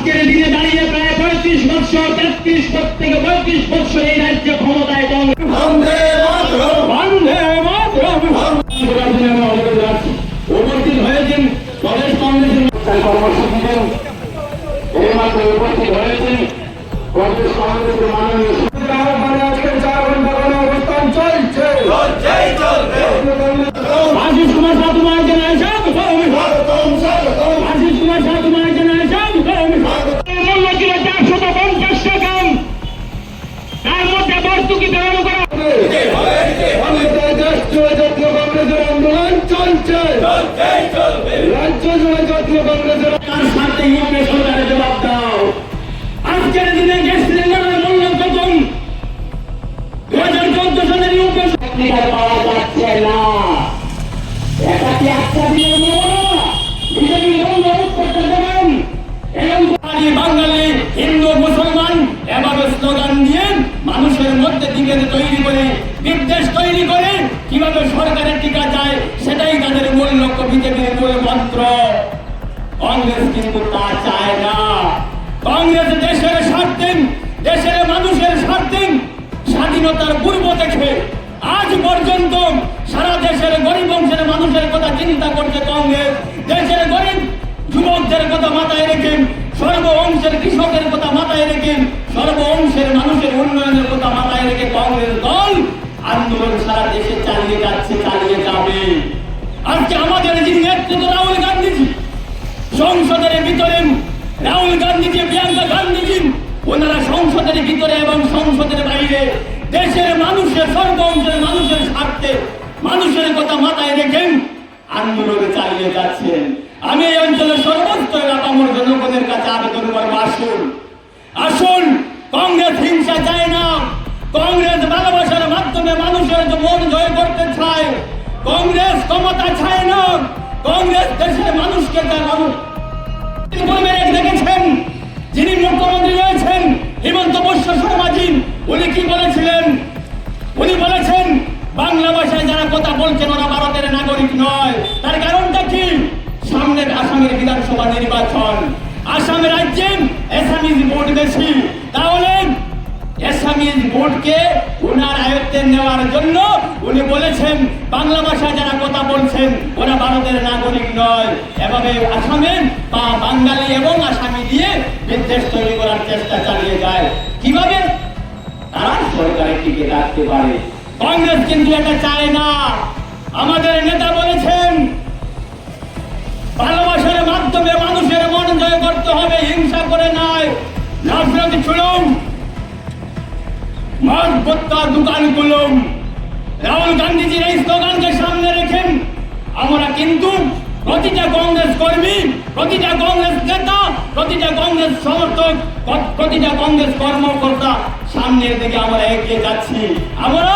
আজকের দিনে দাঁড়িয়ে প্রায় পঁয়ত্রিশ বছর তেত্রিশ থেকে পঁয়ত্রিশ বছর এই রাজ্যে ক্ষমতায় দল বন্দে মাতরম। বন্দে মাতরম। উপস্থিত হয়েছেন প্রদেশ কংগ্রেসের কর্মসূচিতে এই মাত্র উপস্থিত হয়েছেন প্রদেশ কংগ্রেসের মাননীয় আজকে চার সরকার পাওয়া যাচ্ছে না। এটা কি একটা দিয়ে মানুষের মধ্যে দিকে তৈরি করে, বিদ্বেষ তৈরি করে কীভাবে সরকারের টিকা যায়, সেটাই তাদের মূল লক্ষ্য, বিজেপির মন্ত্র। কংগ্রেস কিন্তু তা চায় না। কংগ্রেস দেশের স্বার্থে, দেশের চিন্তা করছে কংগ্রেস। দেশের গরিব যুবকদের কথা মাথায় রেখে সর্ব অংশের কৃষকের কথা মাথায় রেখে সর্ব অংশের মানুষের উন্নয়নের কথা মাথায় রেখে কংগ্রেস দল আন্দোলন সারা দেশে চালিয়ে যাচ্ছে, চালিয়ে যাবে। আজকে আমাদের যিনি নেতৃত্ব, রাহুল গান্ধীজি, সংসদের ভিতরে, রাহুল গান্ধীজি, প্রিয়াঙ্কা গান্ধীজি, ওনারা সংসদের ভিতরে এবং সংসদের বাইরে দেশের মানুষের সর্ব অংশের মানুষের স্বার্থে মানুষের কথা মাথায় রেখেন আন্দোলন চালিয়ে যাচ্ছেন। আমি এই অঞ্চলের সর্বস্তরের আপামর জনগণের কাছে আবেদন করব, আসুন। আসুন, কংগ্রেস হিংসা চায় না। কংগ্রেস ভালোবাসার মাধ্যমে মানুষের মন জয় করতে চায়, কংগ্রেস ক্ষমতা চায় না। কংগ্রেস দেশের মানুষকে দেখেছেন, যিনি মুখ্যমন্ত্রী রয়েছেন, হিমন্ত বিশ্ব শর্মাজি। উনি কি বলেছিলেন? উনি বলেছেন বাংলা ভাষায় যারা কথা বলছেন, ওরা ভারতের নাগরিক নয়। তার কারণটা কি? সামনের আসামের বিধানসভা নির্বাচন। আসাম রাজ্যে এসামিজ ভোট বেশি। তাহলে এসামিজ ভোটকে ওনার আয়ত্তে নেওয়ার জন্য উনি বলেছেন, বাংলা ভাষায় যারা কথা বলছেন, ওরা ভারতের নাগরিক নয়। এভাবে আসামে বা বাঙালি এবং আসামি দিয়ে বিদ্বেষ তৈরি করার চেষ্টা চালিয়ে যায়। কীভাবে? তারা সরকারের টিকে রাখতে পারে। কংগ্রেস কিন্তু এটা চায় না। আমাদের নেতা বলেছেন, ভালোবাসার মাধ্যমে মানুষের মন জয় করতে হবে, হিংসা করে নয়। চলুন। মদ ভত্তা দোকান খুলুন। রাহুল গান্ধীজির এই স্লোগানকে সামনে রেখেন। আমরা কিন্তু প্রতিটা কংগ্রেস কর্মী প্রতিটা কংগ্রেস নেতা, প্রতিটা কংগ্রেস সমর্থক প্রতিটা কংগ্রেস কর্মকর্তা সামনের দিকে আমরা এগিয়ে যাচ্ছি। আমরা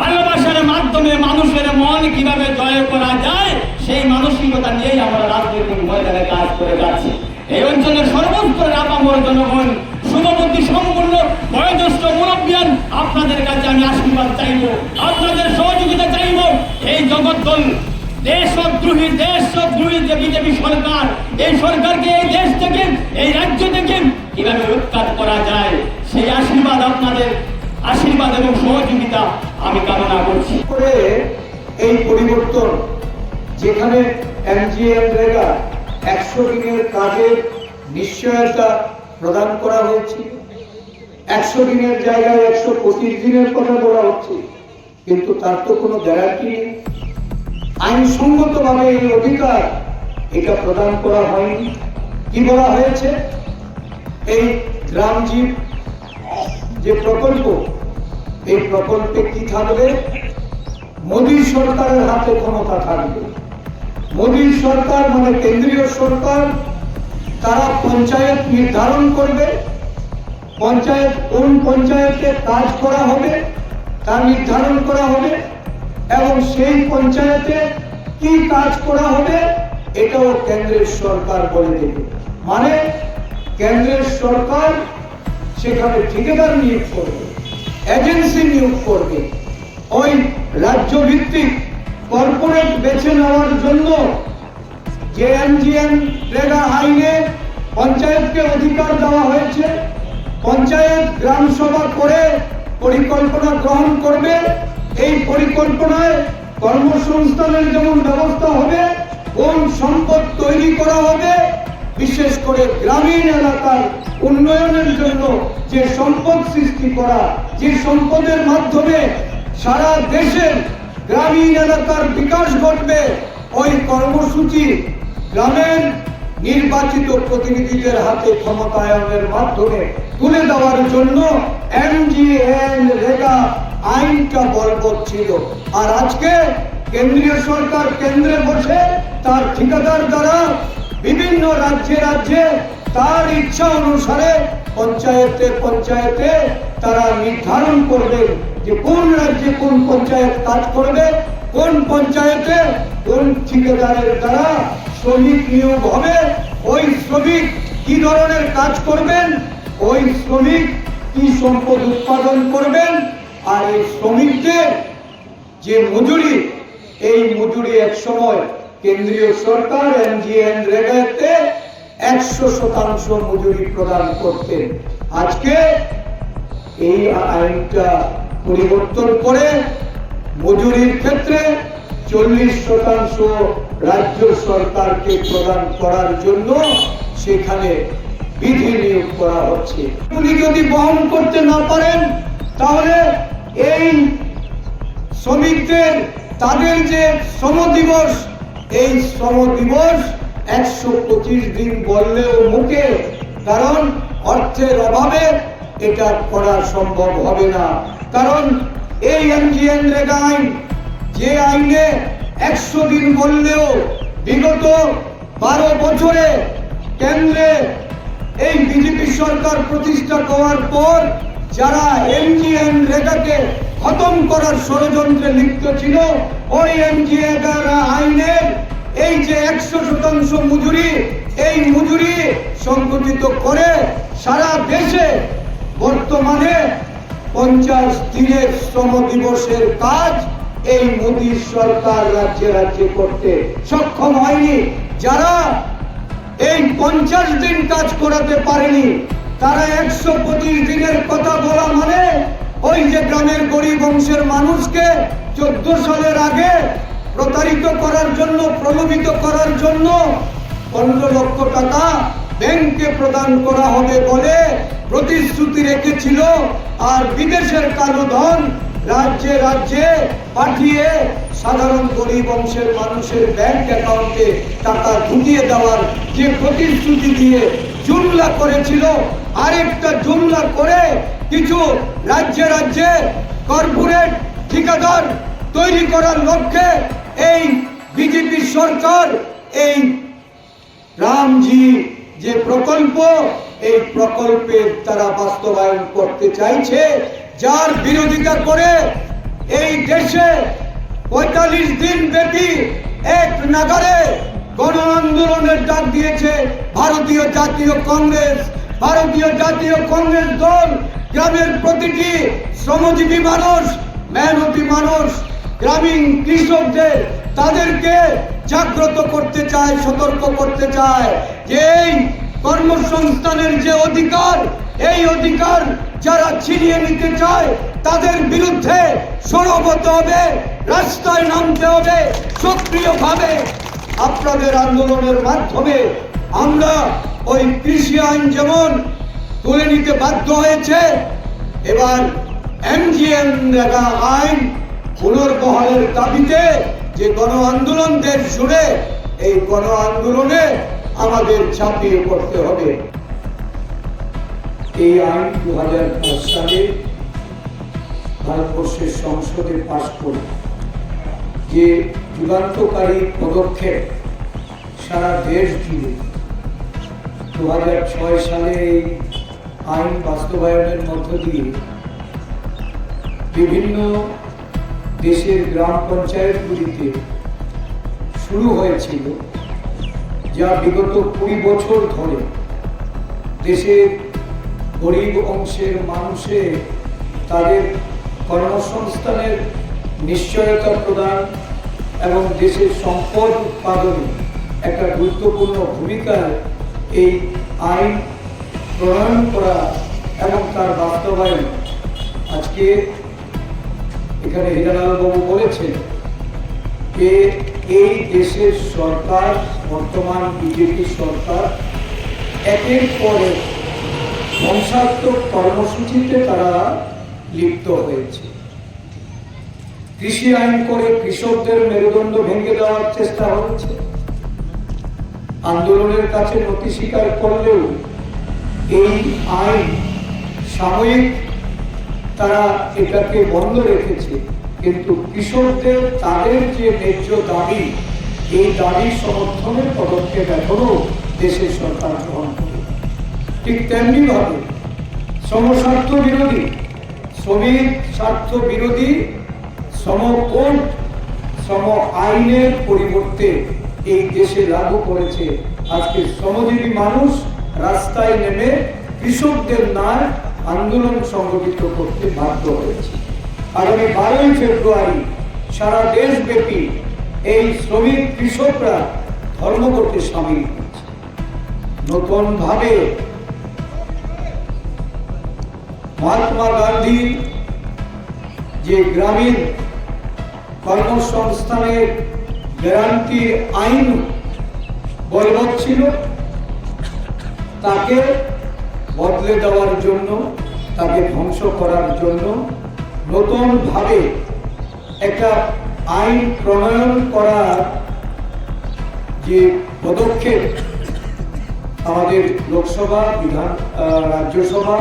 ভালোবাসার মাধ্যমে মানুষের মন কীভাবে জয় করা যায়, সেই মানসিকতা নিয়েই আমরা রাজনৈতিক ময়দানে কাজ করে যাচ্ছি। এই অঞ্চলের সর্বস্তরের আপামর জনগণ, শুভবুদ্ধি সম্পূর্ণ বয়োজ্যেষ্ঠ মুরব্বিয়ান, আপনাদের কাছে আমি আশীর্বাদ চাইব, আপনাদের সহযোগিতা চাইব, এই জগদ্দল দেশদ্রোহী দেশদ্রোহী যে বিজেপি সরকার, এই সরকারকে এই দেশ থেকে, এই রাজ্য থেকে কীভাবে উৎখাত করা যায়, সেই আশীর্বাদ আপনাদের, আশীর্বাদ এবং সহযোগিতা আমি কামনা করছি। করে এই পরিবর্তন, যেখানে এনজিএম রেগা একশো দিনের কাজের নিশ্চয়তা প্রদান করা হয়েছে, একশো দিনের জায়গায় একশো পঁচিশ দিনের কথা বলা হচ্ছে, কিন্তু তার তো কোনো গ্যারান্টি নেই। আইনসঙ্গতভাবে এই অধিকার এটা প্রদান করা হয়নি। কি বলা হয়েছে? এই গ্রামজীব যে প্রকল্প, এই প্রকল্পে কি থাকবে? মোদী সরকারের হাতে ক্ষমতা থাকবে। মোদী সরকার মানে কেন্দ্রীয় সরকার, তারা পঞ্চায়েত নির্ধারণ করবে। পঞ্চায়েত কোন পঞ্চায়েতে কাজ করা হবে, তা নির্ধারণ করা হবে। এবং সেই পঞ্চায়েতে কি কাজ করা হবে, এটাও কেন্দ্রের সরকার বলে দেবে। মানে কেন্দ্রের সরকার সেখানে ঠিকাদার নিয়োগ করবে, এজেন্সি নিয়োগ করবে। ওই রাজ্য ভিত্তিক কর্পোরেট বেছে নেওয়ার জন্য যে এনজিএন ট্রেডার আইনে পঞ্চায়েতকে অধিকার দেওয়া হয়েছে, পঞ্চায়েত গ্রাম সভা করে পরিকল্পনা গ্রহণ করবে এই পরিকল্পনায় কর্মসংস্থানের যেমন ব্যবস্থা হবে কোন সম্পদ তৈরি করা হবে, বিশেষ করে গ্রামীণ এলাকার উন্নয়নের জন্য যে সম্পদ সৃষ্টি করা, যে সম্পদের মাধ্যমে সারা দেশের গ্রামীণ এলাকার বিকাশ ঘটবে, ওই কর্মসূচি গ্রামের নির্বাচিত প্রতিনিধিদের হাতে ক্ষমতায়নের মাধ্যমে তুলে দেওয়ার জন্য এমজিএন রেগা আইনটা বলবৎ ছিল। আর আজকে কেন্দ্রীয় সরকার কেন্দ্রে বসে তার ঠিকাদার দ্বারা বিভিন্ন রাজ্যে রাজ্যে তার ইচ্ছা অনুসারে পঞ্চায়েতে পঞ্চায়েতে তারা নির্ধারণ করবেন যে কোন রাজ্যে কোন পঞ্চায়েত কাজ করবে, কোন পঞ্চায়েতে কোন ঠিকাদারের দ্বারা শ্রমিক নিয়োগ হবে, ওই শ্রমিক কি ধরনের কাজ করবেন, ওই শ্রমিক কি সম্পদ উৎপাদন করবেন আর এই শ্রমিকদের যে মজুরি, এই মজুরি এক সময় কেন্দ্রীয় সরকার এনজিএন রেগাতে একশো শতাংশ মজুরি প্রদান করতেন। আজকে এই আইনটা পরিবর্তন করে মজুরির ক্ষেত্রে চল্লিশ শতাংশ রাজ্য সরকারকে প্রদান করার জন্য সেখানে বিধি নিয়োগ করা হচ্ছে। উনি যদি বহন করতে না পারেন, তাহলে এই শ্রমিকদের, তাদের যে শ্রম দিবস, এই শ্রম দিবস একশো পঁচিশ দিন বললেও মুখে, কারণ অর্থের অভাবে এটা করা সম্ভব হবে না। কারণ এই এনজিএন রেগা আইন, যে আইনে একশো দিন বললেও বিগত বারো বছরে কেন্দ্রে এই বিজেপি সরকার প্রতিষ্ঠা করার পর যারা এমজিএন রেগাকে খতম করার ষড়যন্ত্রে লিপ্ত ছিল, ওই এমজিএন আইনের এই যে একশো শতাংশ মজুরি, এই মজুরি সংগঠিত করে সারা দেশে বর্তমানে পঞ্চাশ দিনের শ্রম দিবসের কাজ এই মোদী সরকার রাজ্যে রাজ্যে করতে সক্ষম হয়নি। যারা এই পঞ্চাশ দিন কাজ করাতে পারেনি তারা একশো পঁচিশ দিনের কথা বলা মানে ওই যে গ্রামের গরিব অংশের মানুষকে চোদ্দ সালের আগে প্রতারিত করার জন্য, প্রলোভিত করার জন্য পনেরো লক্ষ টাকা ব্যাংকে প্রদান করা হবে বলে প্রতিশ্রুতি রেখেছিল আর বিদেশের কালো ধন রাজ্যে রাজ্যে পাঠিয়ে সাধারণ গরিব অংশের মানুষের ব্যাংক অ্যাকাউন্টে টাকা ঢুকিয়ে দেওয়ার যে প্রতিশ্রুতি দিয়ে জুমলা করেছিল আরেকটা জুমলা করে কিছু রাজ্যে রাজ্যে কর্পোরেট ঠিকাদার তৈরি করার লক্ষ্যে এই বিজেপি সরকার, এই রামজি যে প্রকল্প, এই প্রকল্পের তারা বাস্তবায়ন করতে চাইছে, যার বিরোধিতা করে এই দেশে পঁয়তাল্লিশ দিন ব্যাপী এক নাগারে গণ আন্দোলনের ডাক দিয়েছে ভারতীয় জাতীয় কংগ্রেস। ভারতীয় জাতীয় কংগ্রেস দল গ্রামের প্রতিটি শ্রমজীবী মানুষ, মেহনতি মানুষ, গ্রামীণ কৃষকদের, তাদেরকে জাগ্রত করতে চায়, সতর্ক করতে চায়। যে এই কর্মসংস্থানের যে অধিকার, এই অধিকার যারা ছিনিয়ে নিতে চায়, তাদের বিরুদ্ধে সরব হতে হবে, রাস্তায় নামতে হবে, সক্রিয়ভাবে আপনাদের আন্দোলনের মাধ্যমে আমরা ওই কৃষি আইন যেমন তুলে নিতে বাধ্য হয়েছে, এবার এমজিএন রেগা আইন পুনর্বহালের দাবিতে যে গণ আন্দোলন দেশ জুড়ে এই গণ আন্দোলনে আমাদের ঝাঁপিয়ে পড়তে হবে। এই আইন দু হাজার পাঁচ সালে ভারতবর্ষের সংসদে পাশ করে। যে যুগান্তকারী পদক্ষেপ সারা দেশ জুড়ে দু সালে আইন বাস্তবায়নের মধ্য দিয়ে বিভিন্ন দেশের গ্রাম পঞ্চায়েতগুলিতে শুরু হয়েছিল, যা বিগত কুড়ি বছর ধরে দেশের গরিব অংশের মানুষের তাদের কর্মসংস্থানের নিশ্চয়তা প্রদান এবং দেশের সম্পদ উৎপাদনে একটা গুরুত্বপূর্ণ ভূমিকা এই আইন প্রণয়ন করা এবং তার বাস্তবায়ন আজকে এখানে হিরালাল বাবু বলেছেন যে এই দেশের সরকার, বর্তমান বিজেপি সরকার, একের পর ধ্বংসাত্মক কর্মসূচিতে তারা লিপ্ত হয়েছে। কৃষি আইন করে কৃষকদের মেরুদণ্ড ভেঙে দেওয়ার চেষ্টা হচ্ছে। আন্দোলনের কাছে নথি স্বীকার করলেও এই আইন সাময়িক তারা এটাকে বন্ধ রেখেছে। কিন্তু কৃষকদের, তাদের যে ন্যায্য দাবি, এই দাবি সমর্থনের পদক্ষেপ এখনও দেশের সরকার গ্রহণ করে। ঠিক তেমনি ভাবে সমস্বার্থ বিরোধী, শ্রমিক স্বার্থ বিরোধী, সমকোণ সম আইনের পরিবর্তে এই দেশে লাগু করেছে। আজকে শ্রমজীবী মানুষ রাস্তায় নেমে কৃষকদের ন্যায় আন্দোলন সংগঠিত করতে বাধ্য হয়েছে। আগামী বারোই ফেব্রুয়ারি সারা দেশব্যাপী এই শ্রমিক কৃষকরা ধর্মঘটে সামিল হয়েছে। নতুন ভাবে মহাত্মা গান্ধী যে গ্রামীণ কর্মসংস্থানের গ্যারান্টি আইন বলবৎ ছিল। তাকে বদলে দেওয়ার জন্য, তাকে ধ্বংস করার জন্য নতুনভাবে একটা আইন প্রণয়ন করার যে পদক্ষেপ আমাদের লোকসভা, বিধান রাজ্যসভা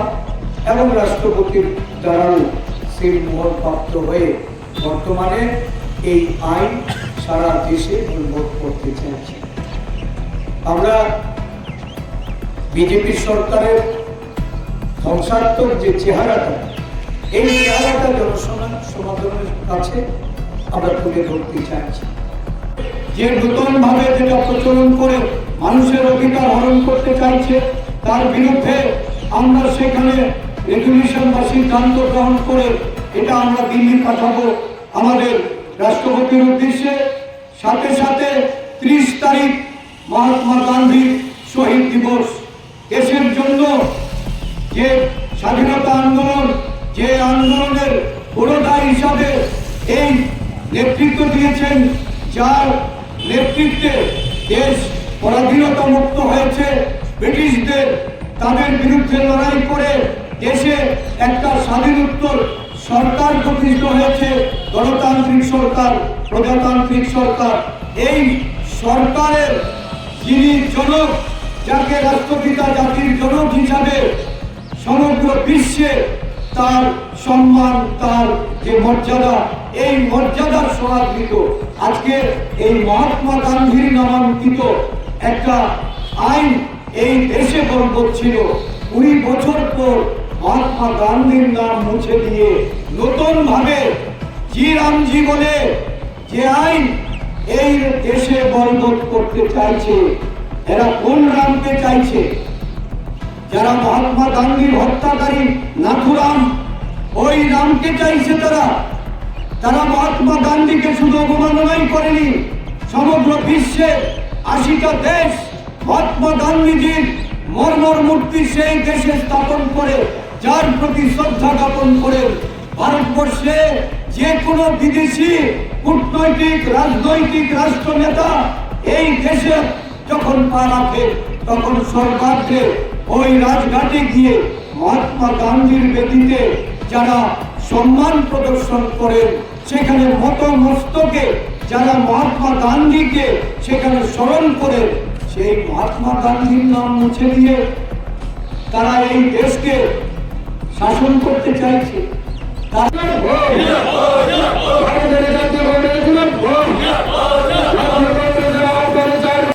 এবং রাষ্ট্রপতির দ্বারাও সেই মোহরপ্রাপ্ত হয়ে বর্তমানে এই আইন সারা দেশে উন্মোদ করতে চাইছে। আমরা বিজেপি সরকারের ধ্বংসাত্মক যে চেহারাটা, এই চেহারাটা জনসমাজ সমাধানের কাছে আমরা তুলে ধরতে চাইছি। যে নতুন ভাবে যেটা প্রচলন করে মানুষের অধিকার হরণ করতে চাইছে, তার বিরুদ্ধে আমরা সেখানে রেজুলিউশন বা সিদ্ধান্ত গ্রহণ করে এটা আমরা দিল্লি পাঠাবো, আমাদের রাষ্ট্রপতির উদ্দেশ্যে সাথে সাথে ত্রিশ তারিখ মহাত্মা গান্ধীর শহীদ দিবস। দেশের জন্য যে স্বাধীনতা আন্দোলন, যে আন্দোলনের পুরোধা হিসাবে এই নেতৃত্ব দিয়েছেন, যার নেতৃত্বে দেশ পরাধীনতা মুক্ত হয়েছে। ব্রিটিশদের তাদের বিরুদ্ধে লড়াই করে দেশে একটা স্বাধীনোত্তর সরকার প্রতিষ্ঠিত হয়েছে, গণতান্ত্রিক সরকার, প্রজাতান্ত্রিক সরকার। এই সরকারের যিনি জনক, যাকে রাষ্ট্রপিতা জাতির জনক হিসাবে সমগ্র বিশ্বে তার সম্মান, তার যে মর্যাদা, এই মর্যাদার সমাদৃত। আজকে এই মহাত্মা গান্ধীর নামাঙ্কিত একটা আইন এই দেশে বলবৎ ছিল। কুড়ি বছর পর মহাত্মা গান্ধীর নাম মুছে দিয়ে নতুন ভাবে রামজি বলে যে আইন এই দেশে বলবৎ করতে চাইছে, এরা কোন রামকে চাইছে? যারা মহাত্মা গান্ধীর হত্যাকারী নাথুরাম, ওই রামকে চাইছে তারা। তারা মহাত্মা গান্ধীকে শুধু অবমাননাই করেনি, সমগ্র বিশ্বে আশিটা দেশ মহাত্মা গান্ধীজির মর্মর মূর্তি সেই দেশে স্থাপন করে যার প্রতি শ্রদ্ধা জ্ঞাপন করে ভারতবর্ষে যে কোনো বিদেশি কূটনৈতিক, রাজনৈতিক রাষ্ট্রনেতা এই দেশে যখন পা রাখে, তখন সরকারকে ওই রাজঘাটে গিয়ে মহাত্মা গান্ধীর ব্যতীতে যারা সম্মান প্রদর্শন করেন, সেখানে মত মস্তকে যারা মহাত্মা গান্ধীকে সেখানে স্মরণ করে সেই মহাত্মা গান্ধীর নাম মুছে দিয়ে তারা এই দেশকে শাসন করতে চাইছে তার